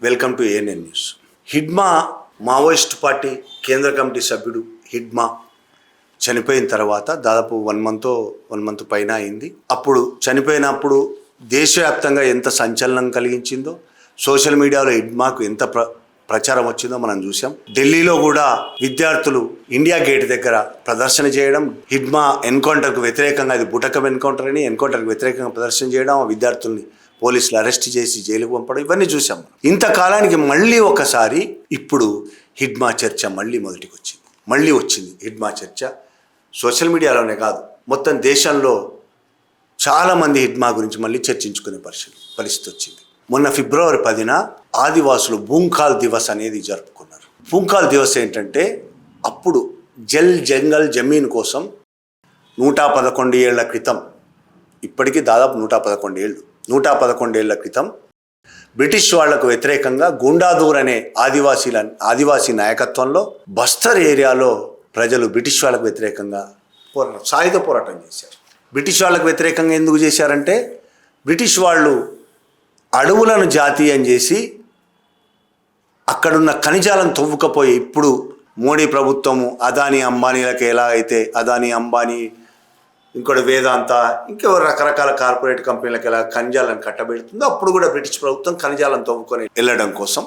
Welcome to ANN news Hidma Maoist party కేంద్ర కమిటీ సభ్యుడు హిడ్మా చనిపోయిన తర్వాత దాదాపు వన్ మంత్ వన్ మంత్ పైన అయింది. అప్పుడు చనిపోయినప్పుడు దేశవ్యాప్తంగా ఎంత సంచలనం కలిగించిందో సోషల్ మీడియాలో హిడ్మాకు ఎంత ప్ర ప్రచారం వచ్చిందో మనం చూసాం ఢిల్లీలో కూడా విద్యార్థులు ఇండియా గేట్ దగ్గర ప్రదర్శన చేయడం హిడ్మా ఎన్కౌంటర్కు వ్యతిరేకంగా అది బుటకం ఎన్కౌంటర్ అని ఎన్కౌంటర్కి వ్యతిరేకంగా ప్రదర్శన చేయడం ఆ విద్యార్థుల్ని పోలీసులు అరెస్ట్ చేసి జైలుకు పంపడం ఇవన్నీ చూసాం ఇంతకాలానికి మళ్ళీ ఒకసారి ఇప్పుడు హిడ్మా చర్చ మళ్ళీ మొదటికి వచ్చింది మళ్ళీ వచ్చింది హిడ్మా చర్చ. సోషల్ మీడియాలోనే కాదు మొత్తం దేశంలో చాలామంది హిడ్మా గురించి మళ్ళీ చర్చించుకునే పరిస్థితి పరిస్థితి వచ్చింది. మొన్న ఫిబ్రవరి పదిన ఆదివాసులు భూంకాల్ దివస్ అనేది జరుపుకున్నారు. భూంకాల్ దివస్ ఏంటంటే అప్పుడు జల్ జంగల్ జమీన్ కోసం నూట పదకొండు ఏళ్ళ క్రితం ఇప్పటికీ దాదాపు నూట పదకొండు ఏళ్ళు. నూట పదకొండేళ్ళ క్రితం బ్రిటిష్ వాళ్ళకు వ్యతిరేకంగా గుండాదూర్ అనే ఆదివాసీల ఆదివాసీ నాయకత్వంలో బస్తర్ ఏరియాలో ప్రజలు బ్రిటిష్ వాళ్ళకు వ్యతిరేకంగా పోరాటం సాయుధ పోరాటం చేశారు. బ్రిటిష్ వాళ్ళకు వ్యతిరేకంగా ఎందుకు చేశారంటే బ్రిటిష్ వాళ్ళు అడవులను జాతీయం చేసి అక్కడున్న ఖనిజాలను తవ్వుకపోయి ఇప్పుడు మోడీ ప్రభుత్వము అదానీ అంబానీలకు ఎలా అయితే అదానీ అంబానీ ఇంకోటి వేదాంత ఇంకో రకరకాల కార్పొరేట్ కంపెనీలకు ఎలా ఖనిజాలను కట్టబెడుతుందో అప్పుడు కూడా బ్రిటిష్ ప్రభుత్వం ఖనిజాలను తవ్వుకొని వెళ్ళడం కోసం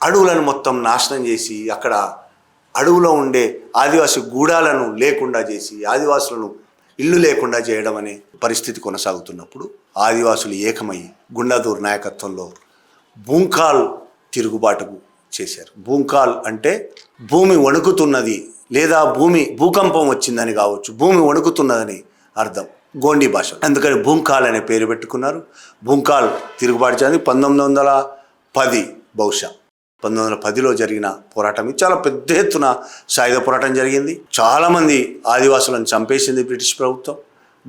అడవులను మొత్తం నాశనం చేసి అక్కడ అడవులో ఉండే ఆదివాసి గూడాలను లేకుండా చేసి ఆదివాసులను ఇల్లు లేకుండా చేయడం అనే పరిస్థితి కొనసాగుతున్నప్పుడు ఆదివాసులు ఏకమై గుండాదూర్ నాయకత్వంలో భూంకాల్ తిరుగుబాటుకు చేశారు. భూంకాల్ అంటే భూమి వణుకుతున్నది లేదా భూమి భూకంపం వచ్చిందని కావచ్చు భూమి వణుకుతున్నదని అర్థం. గోండి భాష. అందుకని భూంకాల్ అనే పేరు పెట్టుకున్నారు. భూంకాల్ తిరుగుబాటు చేసి పంతొమ్మిది వందల పది బహుశా. పంతొమ్మిది వందల పదిలో జరిగిన పోరాటం. చాలా పెద్ద ఎత్తున సాయుధ పోరాటం జరిగింది. చాలామంది ఆదివాసులను చంపేసింది బ్రిటిష్ ప్రభుత్వం.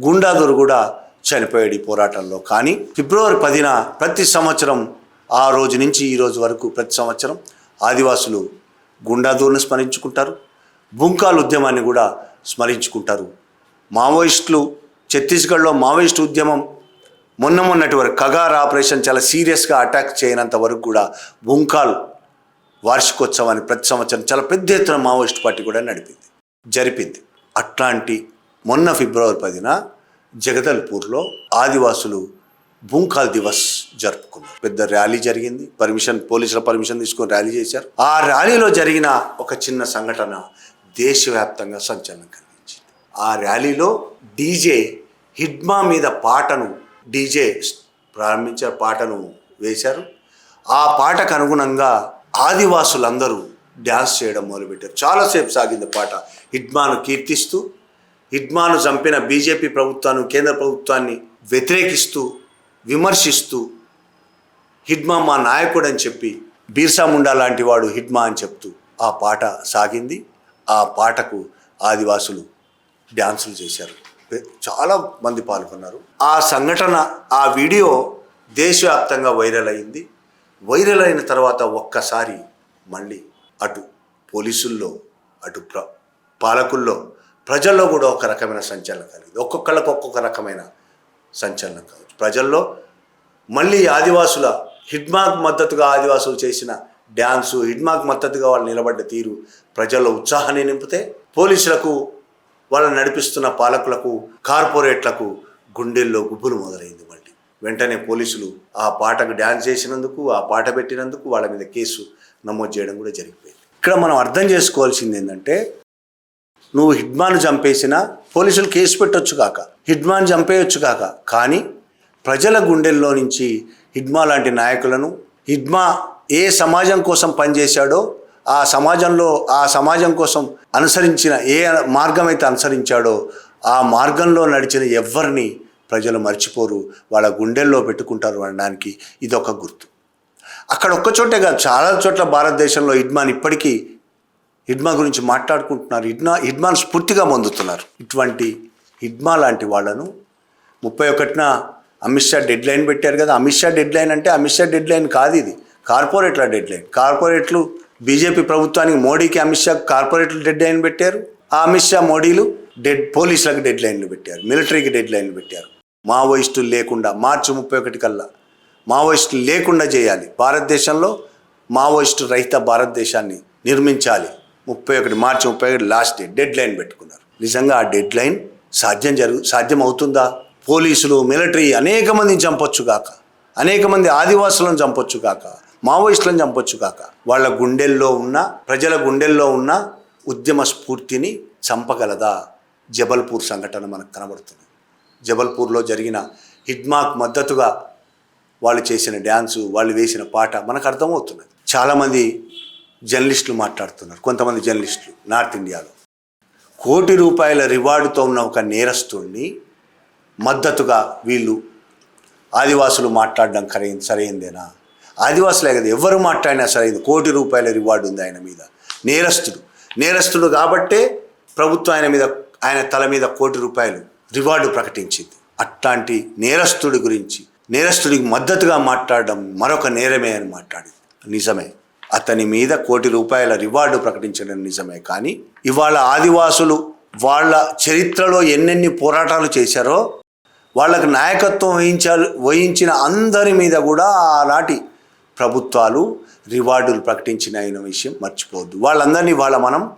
గుండాదూరు కూడా చనిపోయాడు ఈ పోరాటంలో. కానీ ఫిబ్రవరి పదిన ప్రతి సంవత్సరం ఆ రోజు నుంచి ఈ రోజు వరకు ప్రతి సంవత్సరం ఆదివాసులు గుండాదూరుని స్మరించుకుంటారు. బుంకాల్ ఉద్యమాన్ని కూడా స్మరించుకుంటారు. మావోయిస్టులు ఛత్తీస్గఢ్లో మావోయిస్ట్ ఉద్యమం మొన్న మొన్నటి వరకు కగార్ ఆపరేషన్ చాలా సీరియస్గా అటాక్ చేయనంత వరకు కూడా బుంకాల్ వార్షికోత్సవాన్ని ప్రతి సంవత్సరం చాలా పెద్ద ఎత్తున మావోయిస్ట్ పార్టీ కూడా నడిపింది జరిపింది. అట్లాంటి మొన్న ఫిబ్రవరి పదిన జగదల్పూర్లో ఆదివాసులు భూంకాల్ దివస్ జరుపుకున్నారు. పెద్ద ర్యాలీ జరిగింది. పర్మిషన్ పోలీసుల పర్మిషన్ తీసుకొని ర్యాలీ చేశారు. ఆ ర్యాలీలో జరిగిన ఒక చిన్న సంఘటన దేశవ్యాప్తంగా సంచలనం కలిగింది. ఆ ర్యాలీలో డీజే హిడ్మా మీద పాటను డీజే ప్రారంభించారు పాటను వేశారు. ఆ పాటకు అనుగుణంగా ఆదివాసులందరూ డ్యాన్స్ చేయడం మొదలుపెట్టారు. చాలాసేపు సాగింది పాట. హిడ్మాను కీర్తిస్తూ హిడ్మాను చంపిన బీజేపీ ప్రభుత్వాన్ని కేంద్ర ప్రభుత్వాన్ని వ్యతిరేకిస్తూ విమర్శిస్తూ హిడ్మా మా నాయకుడు అని చెప్పి బీర్సా ముండా లాంటి వాడు హిడ్మా అని చెప్తూ ఆ పాట సాగింది. ఆ పాటకు ఆదివాసులు డ్యాన్సులు చేశారు. చాలా మంది పాల్గొన్నారు. ఆ సంఘటన ఆ వీడియో దేశవ్యాప్తంగా వైరల్ అయింది. వైరల్ అయిన తర్వాత ఒక్కసారి మళ్ళీ అటు పోలీసుల్లో అటు ప్ర పాలకుల్లో ప్రజల్లో కూడా ఒక రకమైన సంచలనం కలిగింది. ఒక్కొక్కళ్ళకు ఒక్కొక్క రకమైన సంచలనం కావచ్చు. ప్రజల్లో మళ్ళీ ఆదివాసుల హిడ్మాక్ మద్దతుగా ఆదివాసులు చేసిన డ్యాన్సు హిడ్మాక్ మద్దతుగా వాళ్ళు నిలబడ్డ తీరు ప్రజల్లో ఉత్సాహాన్ని నింపితే పోలీసులకు వాళ్ళని నడిపిస్తున్న పాలకులకు కార్పొరేట్లకు గుండెల్లో గుబులు మొదలైంది మళ్ళీ. వెంటనే పోలీసులు ఆ పాటకు డ్యాన్స్ చేసినందుకు ఆ పాట పెట్టినందుకు వాళ్ళ మీద కేసు నమోదు చేయడం కూడా జరిగిపోయింది. ఇక్కడ మనం అర్థం చేసుకోవాల్సింది ఏంటంటే నువ్వు హిడ్మాను చంపేసినా పోలీసులు కేసు పెట్టొచ్చు కాక హిడ్మాన్ చంపేయొచ్చు కాక కానీ ప్రజల గుండెల్లో నుంచి హిడ్మా లాంటి నాయకులను హిడ్మా ఏ సమాజం కోసం పనిచేశాడో ఆ సమాజంలో ఆ సమాజం కోసం అనుసరించిన ఏ మార్గం అయితే అనుసరించాడో ఆ మార్గంలో నడిచిన ఎవరిని ప్రజలు మర్చిపోరు. వాళ్ళ గుండెల్లో పెట్టుకుంటారు అనడానికి ఇదొక గుర్తు. అక్కడ ఒక్క చోటే కాదు చాలా చోట్ల భారతదేశంలో ఇడ్మాన్ ఇప్పటికీ హిడ్మా గురించి మాట్లాడుకుంటున్నారు. హిడ్మా హిడ్మాను స్ఫూర్తిగా పొందుతున్నారు. ఇటువంటి హిడ్మా లాంటి వాళ్ళను ముప్పై ఒకటిన అమిత్ షా డెడ్ లైన్ పెట్టారు కదా. అమిత్ షా డెడ్ లైన్ అంటే అమిత్ షా డెడ్ లైన్ కాదు ఇది. కార్పొరేట్ల డెడ్ లైన్ కార్పొరేట్లు బీజేపీ ప్రభుత్వానికి మోడీకి అమిత్ షా కార్పొరేట్లు డెడ్ లైన్ పెట్టారు. ఆ అమిత్ షా మోడీలు డెడ్ పోలీసులకు డెడ్ లైన్లు పెట్టారు. మిలిటరీకి డెడ్ లైన్లు పెట్టారు. మావోయిస్టులు లేకుండా మార్చి ముప్పై ఒకటి కల్లా మావోయిస్టులు లేకుండా చేయాలి. భారతదేశంలో మావోయిస్టు రహిత భారతదేశాన్ని నిర్మించాలి. ముప్పై ఒకటి మార్చి ముప్పై ఒకటి లాస్ట్ డే డెడ్ లైన్ పెట్టుకున్నారు. నిజంగా ఆ డెడ్ లైన్ సాధ్యం జరుగు సాధ్యం అవుతుందా? పోలీసులు మిలిటరీ అనేక మందిని చంపొచ్చు కాక అనేక మంది ఆదివాసులను చంపొచ్చు కాక మావోయిస్టులను చంపొచ్చు కాక. వాళ్ళ గుండెల్లో ఉన్న ప్రజల గుండెల్లో ఉన్న ఉద్యమ స్ఫూర్తిని చంపగలదా? జబల్పూర్ సంఘటన మనకు కనబడుతుంది. జబల్పూర్లో జరిగిన హిడ్మాక్ మద్దతుగా వాళ్ళు చేసిన డ్యాన్సు వాళ్ళు వేసిన పాట మనకు అర్థమవుతున్నది. చాలామంది జర్నలిస్టులు మాట్లాడుతున్నారు. కొంతమంది జర్నలిస్టులు నార్త్ ఇండియాలో. కోటి రూపాయల రివార్డుతో ఉన్న ఒక నేరస్తుడిని మద్దతుగా వీళ్ళు ఆదివాసులు మాట్లాడడం సరైంది సరైందేనా? ఆదివాసులే కదా ఎవరు మాట్లాడినా సరైంది కోటి రూపాయల రివార్డు ఉంది ఆయన మీద. నేరస్తుడు. నేరస్తుడు కాబట్టే ప్రభుత్వం ఆయన మీద ఆయన తల మీద కోటి రూపాయలు రివార్డు ప్రకటించింది. అట్లాంటి నేరస్తుడి గురించి నేరస్తుడికి మద్దతుగా మాట్లాడడం మరొక నేరమే అని మాట్లాడింది. నిజమే. అతని మీద కోటి రూపాయల రివార్డు ప్రకటించడం నిజమే. కానీ ఇవాళ ఆదివాసులు వాళ్ళ చరిత్రలో ఎన్నెన్ని పోరాటాలు చేశారో వాళ్ళకు నాయకత్వం వహించాలి వహించిన అందరి మీద కూడా ఆనాటి ప్రభుత్వాలు రివార్డులు ప్రకటించిన అయిన విషయం మర్చిపోవద్దు. వాళ్ళందరినీ వాళ్ళ మనం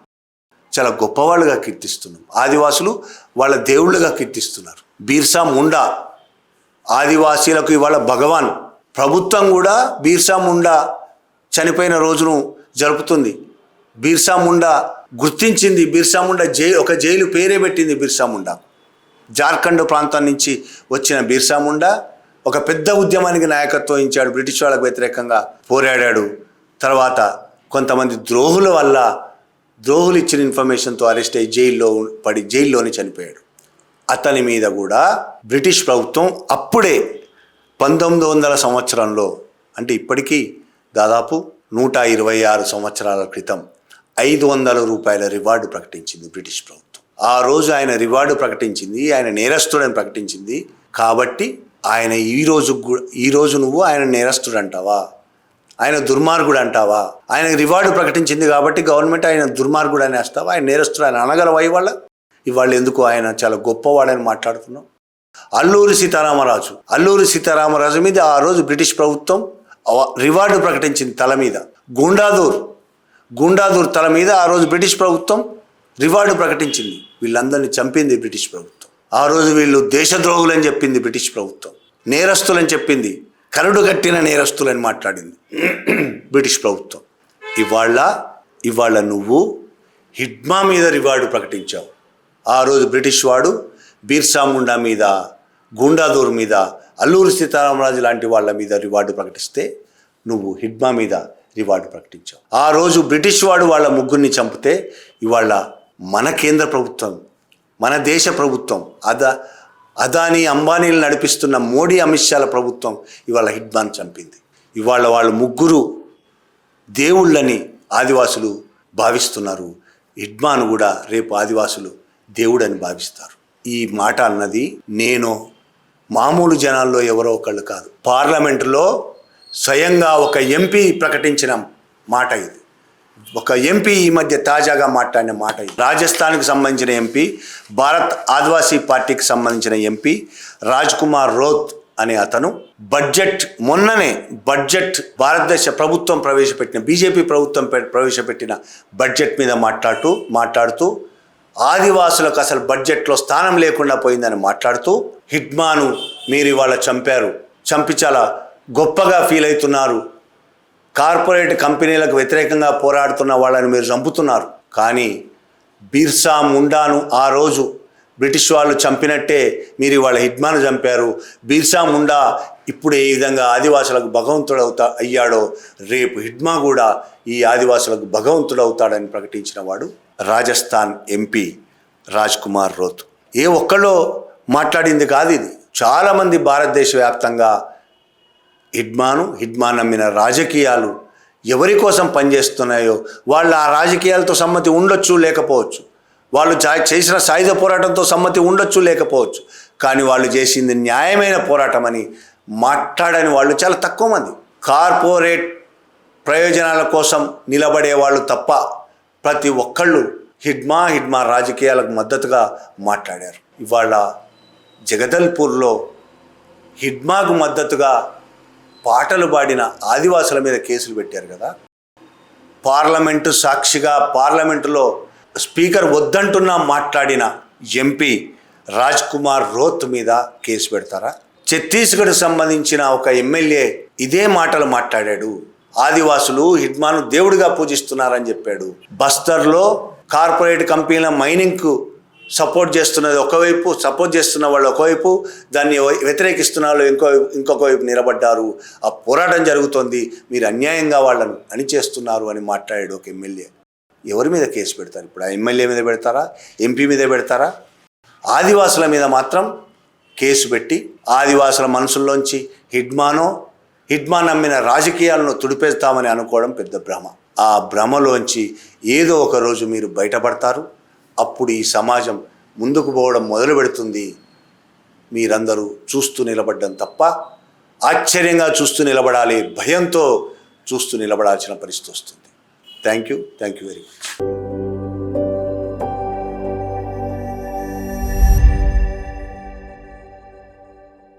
చాలా గొప్పవాళ్ళుగా కీర్తిస్తున్నాం. ఆదివాసులు వాళ్ళ దేవుళ్ళుగా కీర్తిస్తున్నారు. బీర్సా ముండా ఆదివాసీలకు ఇవాళ భగవాన్ ప్రభుత్వం కూడా బీర్సా ముండా చనిపోయిన రోజును జరుపుతుంది. బీర్సా ముండా గుర్తించింది బిర్సా ముండా జై ఒక జైలు పేరే పెట్టింది బిర్సా ముండా. జార్ఖండ్ ప్రాంతం నుంచి వచ్చిన బిర్సా ముండా ఒక పెద్ద ఉద్యమానికి నాయకత్వం ఇచ్చాడు బ్రిటిష్ వాళ్ళకు వ్యతిరేకంగా పోరాడాడు. తర్వాత కొంతమంది ద్రోహుల వల్ల ద్రోహులు ఇచ్చిన ఇన్ఫర్మేషన్తో అరెస్ట్ అయ్యి జైల్లో పడి జైల్లోనే చనిపోయాడు. అతని మీద కూడా బ్రిటిష్ ప్రభుత్వం అప్పుడే పంతొమ్మిది వందల సంవత్సరంలో అంటే ఇప్పటికీ దాదాపు నూట ఇరవై ఆరు సంవత్సరాల క్రితం ఐదు వందల రూపాయల రివార్డు ప్రకటించింది బ్రిటిష్ ప్రభుత్వం. ఆ రోజు ఆయన రివార్డు ప్రకటించింది ఆయన నేరస్తుడని ప్రకటించింది. కాబట్టి ఆయన ఈ రోజు ఈ రోజు నువ్వు ఆయన నేరస్తుడు అంటావా ఆయన దుర్మార్గుడు అంటావా ఆయన రివార్డు ప్రకటించింది కాబట్టి గవర్నమెంట్ ఆయన దుర్మార్గుడు అని వేస్తావా? ఆయన నేరస్తుడు ఆయన అనగలవా ఇవాళ? ఇవాళ ఎందుకు ఆయన చాలా గొప్పవాడని మాట్లాడుతున్నాం అల్లూరి సీతారామరాజు అల్లూరి సీతారామరాజు మీద ఆ రోజు బ్రిటిష్ ప్రభుత్వం రివార్డు ప్రకటించింది తల మీద. గుండాదూర్ గుండాదూర్ తల మీద ఆ రోజు బ్రిటిష్ ప్రభుత్వం రివార్డు ప్రకటించింది. వీళ్ళందరినీ చంపింది బ్రిటిష్ ప్రభుత్వం. ఆ రోజు వీళ్ళు దేశద్రోహులని చెప్పింది బ్రిటిష్ ప్రభుత్వం. నేరస్తులని చెప్పింది. కరుడు కట్టిన నేరస్తులని మాట్లాడింది. బ్రిటిష్ ప్రభుత్వం. ఇవాళ ఇవాళ నువ్వు హిడ్మా మీద రివార్డు ప్రకటించావు. ఆ రోజు బ్రిటిష్ వాడు బీర్సా ముండా మీద గుండాదూర్ మీద అల్లూరి సీతారామరాజు లాంటి వాళ్ళ మీద రివార్డు ప్రకటిస్తే నువ్వు హిడ్మా మీద రివార్డు ప్రకటించావు. ఆ రోజు బ్రిటిష్ వాడు వాళ్ళ ముగ్గురిని చంపితే ఇవాళ మన కేంద్ర ప్రభుత్వం మన దేశ ప్రభుత్వం అదా అదానీ అంబానీలు నడిపిస్తున్న మోడీ అమిత్ షాల ప్రభుత్వం ఇవాళ హిడ్మాన్ చంపింది. ఇవాళ వాళ్ళు ముగ్గురు దేవుళ్ళని ఆదివాసులు భావిస్తున్నారు. హిడ్మాన్ కూడా రేపు ఆదివాసులు దేవుడని భావిస్తారు. ఈ మాట అన్నది నేను మామూలు జనాల్లో ఎవరో ఒకళ్ళు కాదు. పార్లమెంటులో స్వయంగా ఒక ఎంపీ ప్రకటించిన మాట ఇది. ఒక ఎంపీ ఈ మధ్య తాజాగా మాట్లాడిన మాట రాజస్థాన్కు రాజస్థాన్కి సంబంధించిన ఎంపీ భారత్ ఆదివాసీ పార్టీకి సంబంధించిన ఎంపీ రాజ్ కుమార్ రోత్ అనే అతను. బడ్జెట్ మొన్ననే బడ్జెట్ భారతదేశ ప్రభుత్వం ప్రవేశపెట్టిన బీజేపీ ప్రభుత్వం ప్రవేశపెట్టిన బడ్జెట్ మీద మాట్లాడుతూ మాట్లాడుతూ ఆదివాసులకు అసలు బడ్జెట్లో స్థానం లేకుండా పోయిందని మాట్లాడుతూ హిడ్మాను మీరు ఇవాళ చంపారు. చంపి చాలా గొప్పగా ఫీల్ అవుతున్నారు. కార్పొరేట్ కంపెనీలకు వ్యతిరేకంగా పోరాడుతున్న వాళ్ళని మీరు చంపుతున్నారు. కానీ బిర్సా ముండాను ఆ రోజు బ్రిటిష్ వాళ్ళు చంపినట్టే మీరు వాళ్ళ హిడ్మాను చంపారు. బిర్సా ముండా ఇప్పుడు ఏ విధంగా ఆదివాసులకు భగవంతుడు అవుతా అయ్యాడో రేపు హిడ్మా కూడా ఈ ఆదివాసులకు భగవంతుడు అవుతాడని ప్రకటించిన వాడు రాజస్థాన్ ఎంపీ రాజ్ కుమార్ రోత్. ఏ ఒక్కళ్ళో మాట్లాడింది కాదు ఇది. చాలామంది భారతదేశ వ్యాప్తంగా హిడ్మాను హిడ్మాన్ నమ్మిన రాజకీయాలు ఎవరి కోసం పనిచేస్తున్నాయో వాళ్ళు ఆ రాజకీయాలతో సమ్మతి ఉండొచ్చు లేకపోవచ్చు. వాళ్ళు చేసిన సాయుధ పోరాటంతో సమ్మతి ఉండొచ్చు లేకపోవచ్చు. కానీ వాళ్ళు చేసింది న్యాయమైన పోరాటం అని మాట్లాడని వాళ్ళు చాలా తక్కువ మంది. కార్పొరేట్ ప్రయోజనాల కోసం నిలబడే వాళ్ళు తప్ప ప్రతి ఒక్కళ్ళు హిడ్మా హిడ్మా రాజకీయాలకు మద్దతుగా మాట్లాడారు. ఇవాళ జగదల్పూర్లో హిడ్మాకు మద్దతుగా పాటలు పాడిన ఆదివాసుల మీద కేసులు పెట్టారు కదా. పార్లమెంటు సాక్షిగా పార్లమెంటులో స్పీకర్ వద్దంటున్నా మాట్లాడిన ఎంపీ రాజ్ కుమార్ రోత్ మీద కేసు పెడతారా? ఛత్తీస్గఢ్ సంబంధించిన ఒక ఎమ్మెల్యే ఇదే మాటలు మాట్లాడాడు. ఆదివాసులు హిడ్మాను దేవుడిగా పూజిస్తున్నారని చెప్పాడు. బస్తర్లో కార్పొరేట్ కంపెనీల మైనింగ్కు సపోర్ట్ చేస్తున్నది ఒకవైపు సపోర్ట్ చేస్తున్న వాళ్ళు ఒకవైపు దాన్ని వ్యతిరేకిస్తున్న వాళ్ళు ఇంకో ఇంకొక వైపు నిలబడ్డారు. ఆ పోరాటం జరుగుతోంది. మీరు అన్యాయంగా వాళ్ళను అణిచేస్తున్నారు అని మాట్లాడాడు ఒక ఎమ్మెల్యే. ఎవరి మీద కేసు పెడతారు? ఇప్పుడు ఆ ఎమ్మెల్యే మీద పెడతారా? ఎంపీ మీద పెడతారా? ఆదివాసుల మీద మాత్రం కేసు పెట్టి ఆదివాసుల మనసుల్లోంచి హిడ్మానో హిడ్మా నమ్మిన రాజకీయాలను తుడిపేస్తామని అనుకోవడం పెద్ద భ్రమ. ఆ భ్రమలోంచి ఏదో ఒక రోజు మీరు బయటపడతారు. అప్పుడు ఈ సమాజం ముందుకు పోవడం మొదలు పెడుతుంది. మీరందరూ చూస్తూ నిలబడ్డం తప్ప ఆశ్చర్యంగా చూస్తూ నిలబడాలి భయంతో చూస్తూ నిలబడాల్సిన పరిస్థితి వస్తుంది. Thank you thank you very much